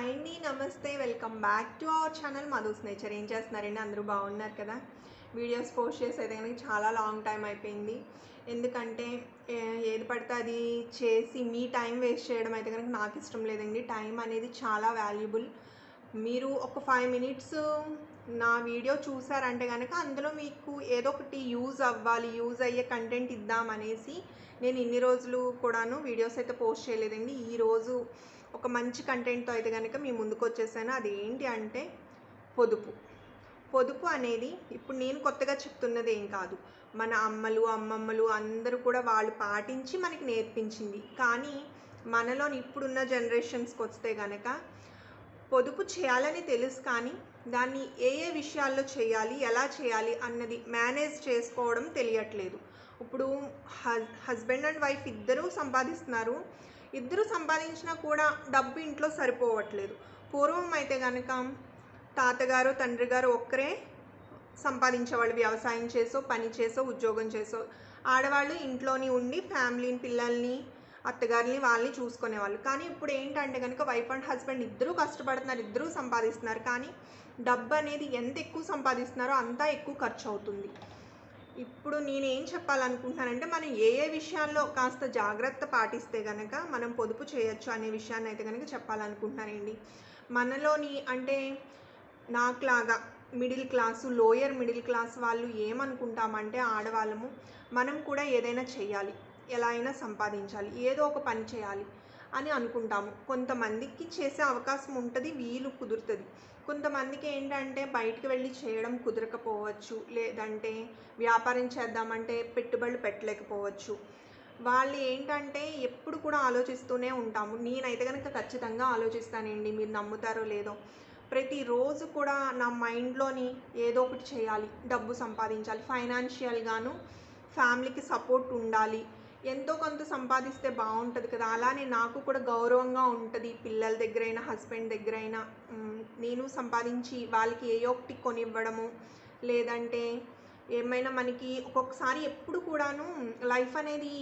Hi అండి namaste welcome back to our channel Madhu's nature ఏం చేస్తున్నారండి? అందరూ బాగున్నారు కదా? వీడియోస్ పోస్ట్ చేసి అయితే కనుక చాలా లాంగ్ టైం అయిపోయింది. ఎందుకంటే ఏది పడితే అది చేసి మీ టైం వేస్ట్ చేయడం అయితే కనుక నాకు ఇష్టం లేదండి. టైం అనేది చాలా వాల్యుబుల్ మీరు ఒక ఫైవ్ మినిట్స్ నా వీడియో చూసారంటే కనుక అందులో మీకు ఏదో ఒకటి యూజ్ అవ్వాలి యూజ్ అయ్యే కంటెంట్ ఇద్దామనేసి నేను ఇన్ని రోజులు కూడాను వీడియోస్ అయితే పోస్ట్ చేయలేదండి. ఈరోజు ఒక మంచి కంటెంట్తో అయితే కనుక మీ ముందుకు వచ్చేసాను అది ఏంటి అంటే పొదుపు. పొదుపు అనేది ఇప్పుడు నేను కొత్తగా చెప్తున్నది ఏం కాదు. మన అమ్మలు అమ్మమ్మలు అందరూ కూడా వాళ్ళు పాటించి మనకి నేర్పించింది. కానీ మనలోని ఇప్పుడున్న జనరేషన్స్కి వస్తే కనుక పొదుపు చేయాలని తెలుసు కానీ దాన్ని ఏ ఏ విషయాల్లో చేయాలి ఎలా చేయాలి అన్నది మేనేజ్ చేసుకోవడం తెలియట్లేదు. ఇప్పుడు హస్బెండ్ అండ్ వైఫ్ ఇద్దరూ సంపాదిస్తున్నారు. ఇద్దరు సంపాదించినా కూడా డబ్బు ఇంట్లో సరిపోవట్లేదు. పూర్వం అయితే కనుక తాతగారు తండ్రి గారు ఒక్కరే సంపాదించేవాళ్ళు వ్యవసాయం చేసో పని చేసో ఉద్యోగం చేసో ఆడవాళ్ళు ఇంట్లోని ఉండి ఫ్యామిలీని పిల్లల్ని అత్తగారిని వాళ్ళని చూసుకునేవాళ్ళు. కానీ ఇప్పుడు ఏంటంటే కనుక వైఫ్ అండ్ హస్బెండ్ ఇద్దరూ కష్టపడుతున్నారు ఇద్దరూ సంపాదిస్తున్నారు. కానీ డబ్బు అనేది ఎంత ఎక్కువ సంపాదిస్తున్నారో అంతా ఎక్కువ ఖర్చు అవుతుంది. ఇప్పుడు నేనేం చెప్పాలనుకుంటున్నానంటే మనం ఏ ఏ విషయాల్లో కాస్త జాగ్రత్త పాటిస్తే కనుక మనం పొదుపు చేయొచ్చు అనే విషయాన్ని అయితే కనుక చెప్పాలనుకుంటున్నానండి. మనలోని అంటే నాకులాగా middle class lower middle class వాళ్ళు ఏమనుకుంటామంటే ఆడవాళ్ళము మనం కూడా ఏదైనా చేయాలి ఎలా అయినా సంపాదించాలి. ఏదో ఒక పని చేయాలి. అని అనుకుంటాము. కొంతమందికి చేసే అవకాశం ఉంటుంది వీలు కుదురుతుంది. కొంతమందికి ఏంటంటే బయటికి వెళ్ళి చేయడం కుదరకపోవచ్చు లేదంటే వ్యాపారం చేద్దామంటే పెట్టుబడులు పెట్టలేకపోవచ్చు. వాళ్ళు ఏంటంటే ఎప్పుడు కూడా ఆలోచిస్తూనే ఉంటాము. నేనైతే కనుక ఖచ్చితంగా ఆలోచిస్తానండి మీరు నమ్ముతారో లేదో. ప్రతిరోజు కూడా నా మైండ్లోని ఏదో ఒకటి చేయాలి డబ్బు సంపాదించాలి ఫైనాన్షియల్గాను ఫ్యామిలీకి సపోర్ట్ ఉండాలి. ఎంతో కొంత సంపాదిస్తే బాగుంటుంది కదా. అలానే నాకు కూడా గౌరవంగా ఉంటుంది పిల్లల దగ్గరైనా హస్బెండ్ దగ్గరైనా. నేను సంపాదించి వాళ్ళకి ఏ ఒకటి కొనివ్వడము లేదంటే ఏమైనా మనకి ఒక్కొక్కసారి ఎప్పుడు కూడాను లైఫ్ అనేది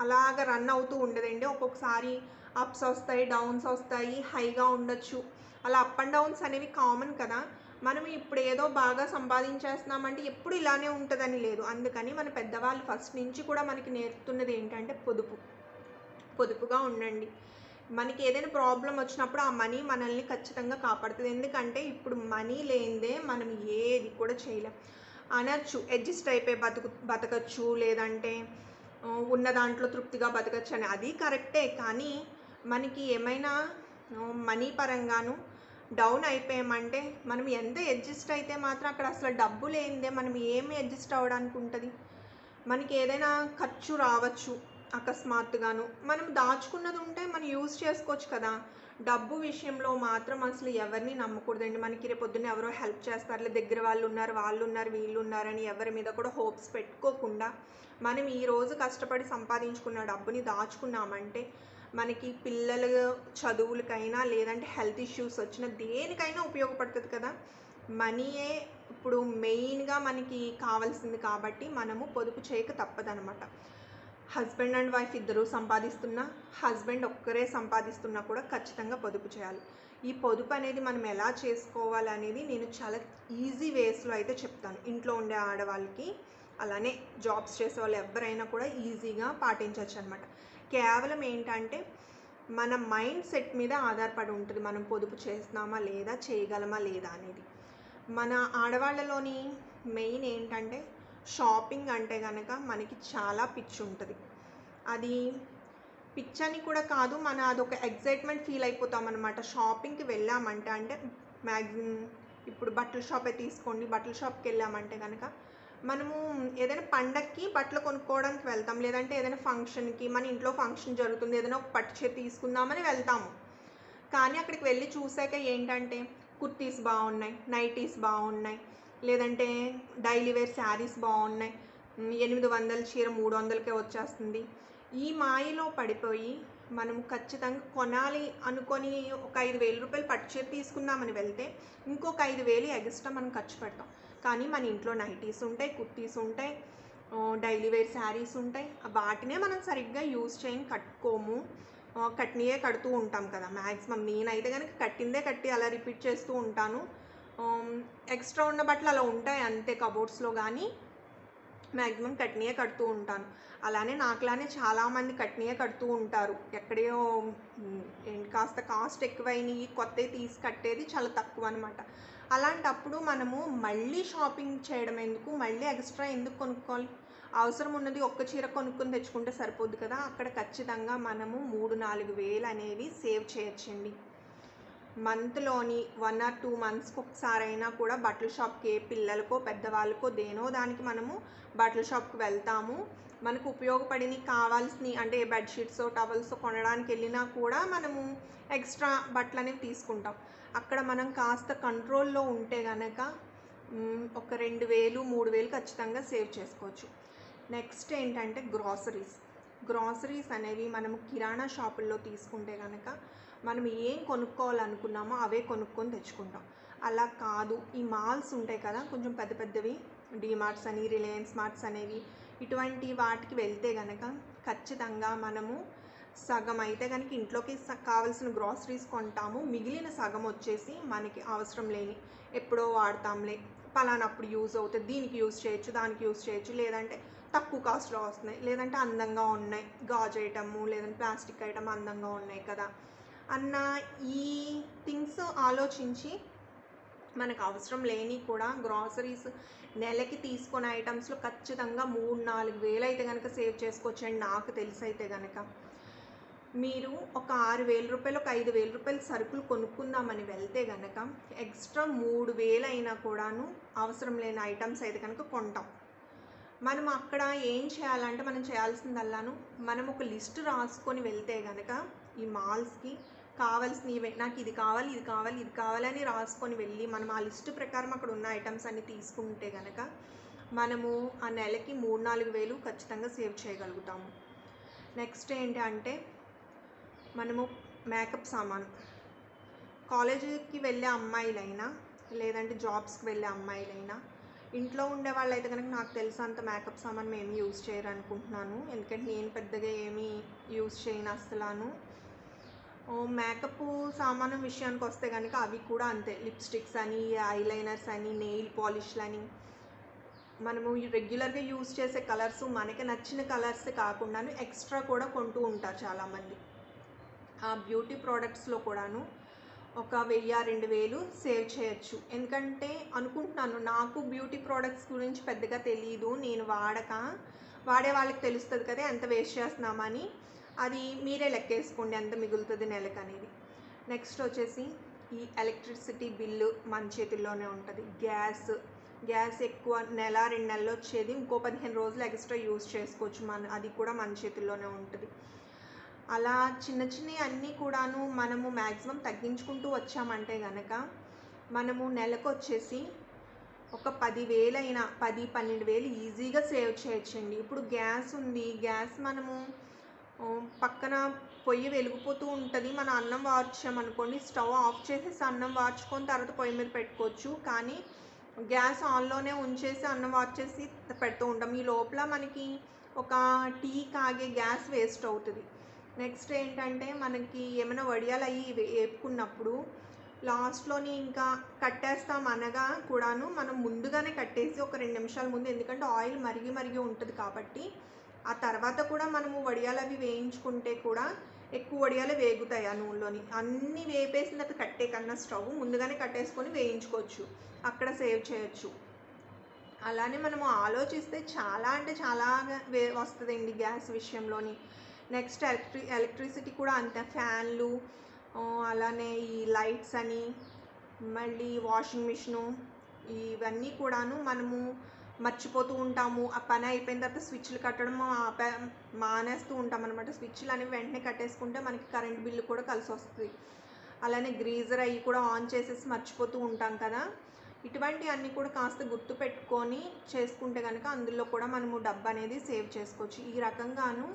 అలాగ రన్ అవుతూ ఉండదండి. ఒక్కొక్కసారి అప్స్ వస్తాయి డౌన్స్ వస్తాయి హైగా ఉండొచ్చు. అలా అప్ అండ్ డౌన్స్ అనేవి కామన్ కదా. మనం ఇప్పుడు ఏదో బాగా సంపాదించేస్తున్నామంటే ఎప్పుడు ఇలానే ఉంటుందని లేదు. అందుకని మన పెద్దవాళ్ళు ఫస్ట్ నుంచి కూడా మనకి నేర్పుతున్నది ఏంటంటే పొదుపు. పొదుపుగా ఉండండి. మనకి ఏదైనా ప్రాబ్లం వచ్చినప్పుడు ఆ మనీ మనల్ని ఖచ్చితంగా కాపాడుతుంది. ఎందుకంటే ఇప్పుడు మనీ లేనిదే మనం ఏది కూడా చేయలేం. అనొచ్చు అడ్జస్ట్ అయిపోయి బతుకు బతకచ్చు లేదంటే ఉన్న దాంట్లో తృప్తిగా బతకచ్చు అని. అది కరెక్టే. కానీ మనకి ఏమైనా మనీ పరంగాను డౌన్ అయిపోయామంటే మనం ఎంత అడ్జస్ట్ అయితే మాత్రం అక్కడ అసలు డబ్బు లేనిదే మనం ఏమి అడ్జస్ట్ అవ్వడానికి ఉంటుంది? మనకి ఏదైనా ఖర్చు రావచ్చు అకస్మాత్తుగాను. మనం దాచుకున్నది ఉంటే మనం యూజ్ చేసుకోవచ్చు కదా. డబ్బు విషయంలో మాత్రం అసలు ఎవరిని నమ్మకూడదండి. మనకి రేపొద్దున ఎవరో హెల్ప్ చేస్తారు లేదా దగ్గర వాళ్ళు ఉన్నారు వాళ్ళు ఉన్నారు వీళ్ళు ఉన్నారని ఎవరి మీద కూడా హోప్స్ పెట్టుకోకుండా మనం ఈరోజు కష్టపడి సంపాదించుకున్న డబ్బుని దాచుకున్నామంటే మనకి పిల్లలు చదువులకైనా లేదంటే హెల్త్ ఇష్యూస్ వచ్చిన దేనికైనా ఉపయోగపడుతుంది కదా? మనీయే ఇప్పుడు మెయిన్గా మనకి కావాల్సింది కాబట్టి మనము పొదుపు చేయక తప్పదనమాట హస్బెండ్ అండ్ వైఫ్ ఇద్దరూ సంపాదిస్తున్నా హస్బెండ్ ఒక్కరే సంపాదిస్తున్నా కూడా ఖచ్చితంగా పొదుపు చేయాలి. ఈ పొదుపు అనేది మనం ఎలా చేసుకోవాలి అనేది నేను చాలా ఈజీ వేస్లో అయితే చెప్తాను. ఇంట్లో ఉండే ఆడవాళ్ళకి అలానే జాబ్స్ చేసే వాళ్ళు ఎవరైనా కూడా ఈజీగా పాటించవచ్చు అనమాట కేవలం ఏంటంటే మన మైండ్ సెట్ మీద ఆధారపడి ఉంటుంది. మనం పొదుపు చేస్తున్నామా లేదా చేయగలమా లేదా అనేది. మన ఆడవాళ్ళలోని మెయిన్ ఏంటంటే షాపింగ్ అంటే కనుక మనకి చాలా పిచ్చి ఉంటుంది. అది పిచ్చని కూడా కాదు మన అదొక ఎగ్జైట్మెంట్ ఫీల్ అయిపోతాం అనమాట షాపింగ్కి వెళ్ళామంటే అంటే మ్యాక్సిమం ఇప్పుడు బట్టల షాపే తీసుకోండి బట్టల షాప్కి వెళ్ళామంటే కనుక మనము ఏదైనా పండక్కి బట్టలు కొనుక్కోవడానికి వెళ్తాం. లేదంటే ఏదైనా ఫంక్షన్కి మన ఇంట్లో ఫంక్షన్ జరుగుతుంది ఏదైనా ఒక పట్టు చీర తీసుకుందామని వెళ్తాము. కానీ అక్కడికి వెళ్ళి చూసాక ఏంటంటే కుర్తీస్ బాగున్నాయి నైటీస్ బాగున్నాయి లేదంటే డైలీ వేర్ శారీస్ బాగున్నాయి. ఎనిమిది వందల చీర మూడు వందలకే వచ్చేస్తుంది. ఈ మాయలో పడిపోయి మనం ఖచ్చితంగా కొనాలి అనుకొని ఒక ఐదు వేల రూపాయలు పట్టు చీర తీసుకుందామని వెళ్తే ఇంకొక ఐదు వేలు ఎగస్ట్రా మనం ఖర్చు పెడతాం. కానీ మన ఇంట్లో నైటీస్ ఉంటాయి కుర్తీస్ ఉంటాయి డైలీ వేర్ శారీస్ ఉంటాయి. వాటినే మనం సరిగ్గా యూజ్ చేయని కట్టుకోము. కట్నియే కట్టినయే కడుతూ ఉంటాం కదా. మ్యాక్సిమం నేనైతే కనుక కట్టిందే కట్టి అలా రిపీట్ చేస్తూ ఉంటాను. ఎక్స్ట్రా ఉన్న బట్టలు అలా ఉంటాయి అంతే కబోర్డ్స్లో కానీ మ్యాక్సిమం కట్నీయే కడుతూ ఉంటాను. అలానే నాకులానే చాలామంది కట్నీయే కడుతూ ఉంటారు. ఎక్కడో కాస్త కాస్ట్ ఎక్కువైనవి కొత్తవి తీసి కట్టేది చాలా తక్కువ అనమాట అలాంటప్పుడు మనము మళ్ళీ షాపింగ్ చేయడం ఎందుకు మళ్ళీ ఎక్స్ట్రా ఎందుకు కొనుక్కోవాలి? అవసరం ఉన్నది ఒక్క చీర కొనుక్కొని తెచ్చుకుంటే సరిపోద్ది కదా? అక్కడ ఖచ్చితంగా మనము మూడు నాలుగు వేలు అనేవి సేవ్ చేయొచ్చండి. మంత్లోని వన్ ఆర్ టూ మంత్స్కి ఒకసారి అయినా కూడా బట్టల షాప్కి ఏ పిల్లలకో పెద్దవాళ్ళకో దేనో దానికి మనము బట్టల షాప్కి వెళ్తాము. మనకు ఉపయోగపడిన కావాల్సినవి అంటే బెడ్షీట్స్ టవల్స్ కొనడానికి వెళ్ళినా కూడా మనము ఎక్స్ట్రా బట్టలు అనేవి తీసుకుంటాం. అక్కడ మనం కాస్త కంట్రోల్లో ఉంటే కనుక ఒక రెండు వేలు మూడు వేలు ఖచ్చితంగా సేవ్ చేసుకోవచ్చు. నెక్స్ట్ ఏంటంటే గ్రాసరీస్. గ్రాసరీస్ అనేవి మనం కిరాణా షాపుల్లో తీసుకుంటే కనుక మనం ఏం కొనుక్కోవాలనుకున్నామో అవే కొనుక్కొని తెచ్చుకుంటాం. అలా కాదు. ఈ మాల్స్ ఉంటాయి కదా కొంచెం పెద్ద పెద్దవి డిమార్ట్స్ అని రిలయన్స్ మార్ట్స్ అనేవి ఇటువంటి వాటికి వెళ్తే కనుక ఖచ్చితంగా మనము సగం అయితే కనుక ఇంట్లోకి కావాల్సిన గ్రాసరీస్ కొంటాము. మిగిలిన సగం వచ్చేసి మనకి అవసరం లేని ఎప్పుడో వాడతాంలే. పలానప్పుడు యూజ్ అవుతుంది. దీనికి యూజ్ చేయొచ్చు దానికి యూజ్ చేయొచ్చు. లేదంటే తక్కువ కాస్ట్లో వస్తున్నాయి. లేదంటే అందంగా ఉన్నాయి. గాజు ఐటము లేదంటే ప్లాస్టిక్ ఐటమ్ అందంగా ఉన్నాయి కదా. అన్న ఈ థింగ్స్ ఆలోచించి మనకు అవసరం లేని కూడా గ్రాసరీస్ నెలకి తీసుకునే ఐటమ్స్లో ఖచ్చితంగా మూడు నాలుగు వేలు అయితే కనుక సేవ్ చేసుకోవచ్చండి నాకు తెలిసి అయితే కనుక మీరు ఒక ఆరు వేల రూపాయలు ఒక ఐదు వేల రూపాయలు సరుకులు కొనుక్కుందామని వెళ్తే కనుక ఎక్స్ట్రా మూడు వేలు అయినా కూడాను అవసరం లేని ఐటమ్స్ అయితే కనుక కొంటాం. మనం అక్కడ ఏం చేయాలంటే మనం చేయాల్సిందల్లాను మనం ఒక లిస్ట్ రాసుకొని వెళ్తే కనుక ఈ మాల్స్కి కావాల్సినవి నాకు ఇది కావాలి ఇది కావాలి ఇది కావాలని రాసుకొని వెళ్ళి మనం ఆ లిస్ట్ ప్రకారం అక్కడ ఉన్న ఐటమ్స్ అన్ని తీసుకుంటే కనుక మనము ఆ నెలకి మూడు నాలుగు వేలు ఖచ్చితంగా సేవ్ చేయగలుగుతాము. నెక్స్ట్ ఏంటి అంటే మనము మేకప్ సామాన్. కాలేజీకి వెళ్ళే అమ్మాయిలైనా లేదంటే జాబ్స్కి వెళ్ళే అమ్మాయిలైనా ఇంట్లో ఉండే వాళ్ళైతే కనుక నాకు తెలుసు అంత మేకప్ సామాన్ మేము యూజ్ చేయరు అనుకుంటున్నాను ఎందుకంటే నేను పెద్దగా ఏమీ యూజ్ చేయను అసలాను మేకప్ సామాను విషయానికి వస్తే కనుక అవి కూడా అంతే. లిప్స్టిక్స్ అని ఐలైనర్స్ అని నెయిల్ పాలిష్లు అని మనము రెగ్యులర్గా యూజ్ చేసే కలర్స్ మనకి నచ్చిన కలర్స్ కాకుండాను ఎక్స్ట్రా కూడా కొంటూ ఉంటారు చాలామంది. ఆ బ్యూటీ ప్రోడక్ట్స్లో కూడాను ఒక వెయ్యి రెండు వేలు సేవ్ చేయొచ్చు. ఎందుకంటే అనుకుంటున్నాను నాకు బ్యూటీ ప్రోడక్ట్స్ గురించి పెద్దగా తెలియదు నేను వాడక వాడే వాళ్ళకి తెలుస్తుంది కదా ఎంత వేస్ట్ చేస్తున్నామని అది మీరే లెక్కేసుకోండి ఎంత మిగులుతుంది నెలకు అనేది. నెక్స్ట్ వచ్చేసి ఈ ఎలక్ట్రిసిటీ బిల్లు మన చేతుల్లోనే ఉంటుంది. గ్యాస్ గ్యాస్ ఎక్కువ నెల రెండు నెలలు వచ్చేది ఇంకో పదిహేను రోజులు ఎక్స్ట్రా యూజ్ చేసుకోవచ్చు మన అది కూడా మన చేతుల్లోనే ఉంటుంది. అలా చిన్న చిన్నవి అన్నీ కూడాను మనము మ్యాక్సిమం తగ్గించుకుంటూ వచ్చామంటే కనుక మనము నెలకు వచ్చేసి ఒక పదివేలైనా పది పన్నెండు వేలు ఈజీగా సేవ్ చేయొచ్చండి. ఇప్పుడు గ్యాస్ ఉంది. గ్యాస్ మనము పక్కన పొయ్యి వెలిగిపోతూ ఉంటుంది. మన అన్నం వార్చామనుకోండి స్టవ్ ఆఫ్ చేసేసి అన్నం వార్చుకొని తర్వాత పొయ్యి మీద పెట్టుకోవచ్చు. కానీ గ్యాస్ ఆన్లోనే ఉంచేసి అన్నం వార్చేసి పెడుతూ ఉంటాం. ఈ లోపల మనకి ఒక టీ కాగే గ్యాస్ వేస్ట్ అవుతుంది. నెక్స్ట్ ఏంటంటే మనకి ఏమైనా వడియాలు అవి వే- వేపుకున్నప్పుడు లాస్ట్లోని ఇంకా కట్టేస్తాం అనగా కూడాను మనం ముందుగానే కట్టేసి ఒక రెండు నిమిషాల ముందు ఎందుకంటే ఆయిల్ మరిగి మరిగి ఉంటుంది కాబట్టి ఆ తర్వాత కూడా మనము వడియాలు అవి వేయించుకుంటే కూడా ఎక్కువ వడియాలు వేగుతాయి ఆ నూనెలోని. అన్నీ వేపేసిన తర్వాత కట్టే కన్నా స్టవ్ ముందుగానే కట్టేసుకొని వేయించుకోవచ్చు. అక్కడ సేవ్ చేయొచ్చు. అలానే మనము ఆలోచిస్తే చాలా అంటే చాలా వే వస్తుందండి గ్యాస్ విషయంలోని. నెక్స్ట్ ఎలక్ట్రి ఎలక్ట్రిసిటీ కూడా అంతే. ఫ్యాన్లు అలానే ఈ లైట్స్ అని మళ్ళీ వాషింగ్ మిషను ఇవన్నీ కూడాను మనము మర్చిపోతూ ఉంటాము. ఆ పని అయిపోయిన తర్వాత స్విచ్లు కట్టడం ఆపే మానేస్తూ ఉంటాం అనమాట స్విచ్లు అనేవి వెంటనే కట్టేసుకుంటే మనకి కరెంట్ బిల్లు కూడా కలిసి వస్తుంది అలానే గ్రీజర్ అవి కూడా ఆన్ చేసేసి మర్చిపోతూ ఉంటాం కదా. ఇటువంటి అన్నీ కూడా కాస్త గుర్తు పెట్టుకొని చేసుకుంటే కనుక అందులో కూడా మనము డబ్బు అనేది సేవ్ చేసుకోవచ్చు. ఈ రకంగాను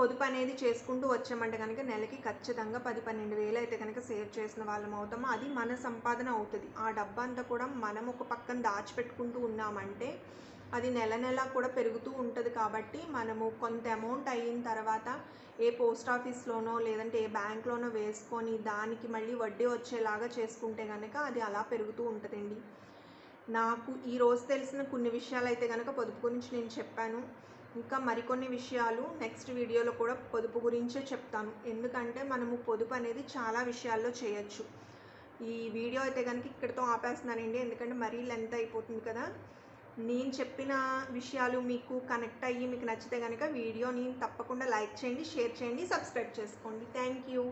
పొదుపు అనేది చేసుకుంటూ వచ్చామంటే కనుక నెలకి ఖచ్చితంగా పది పన్నెండు వేలు అయితే కనుక సేవ్ చేసిన వాళ్ళం అవుతాము. అది మన సంపాదన అవుతుంది. ఆ డబ్బు అంతా కూడా మనం ఒక పక్కన దాచిపెట్టుకుంటూ ఉన్నామంటే అది నెల నెల కూడా పెరుగుతూ ఉంటుంది కాబట్టి మనము కొంత అమౌంట్ అయిన తర్వాత ఏ పోస్ట్ ఆఫీస్లోనో లేదంటే ఏ బ్యాంక్లోనో వేసుకొని దానికి మళ్ళీ వడ్డీ వచ్చేలాగా చేసుకుంటే కనుక అది అలా పెరుగుతూ ఉంటుందండి. నాకు ఈ రోజు తెలిసిన కొన్ని విషయాలు అయితే కనుక పొదుపు గురించి నేను చెప్పాను. ఇంకా మరికొన్ని విషయాలు నెక్స్ట్ వీడియోలో కూడా పొదుపు గురించే చెప్తాను. ఎందుకంటే మనము పొదుపు అనేది చాలా విషయాల్లో చేయొచ్చు. ఈ వీడియో అయితే కనుక ఇక్కడితో ఆపేస్తున్నానండి. ఎందుకంటే మరీ లెంత్ అయిపోతుంది కదా. నేను చెప్పిన విషయాలు మీకు కనెక్ట్ అయ్యి మీకు నచ్చితే కనుక వీడియోని తప్పకుండా లైక్ చేయండి షేర్ చేయండి సబ్స్క్రైబ్ చేసుకోండి. Thank you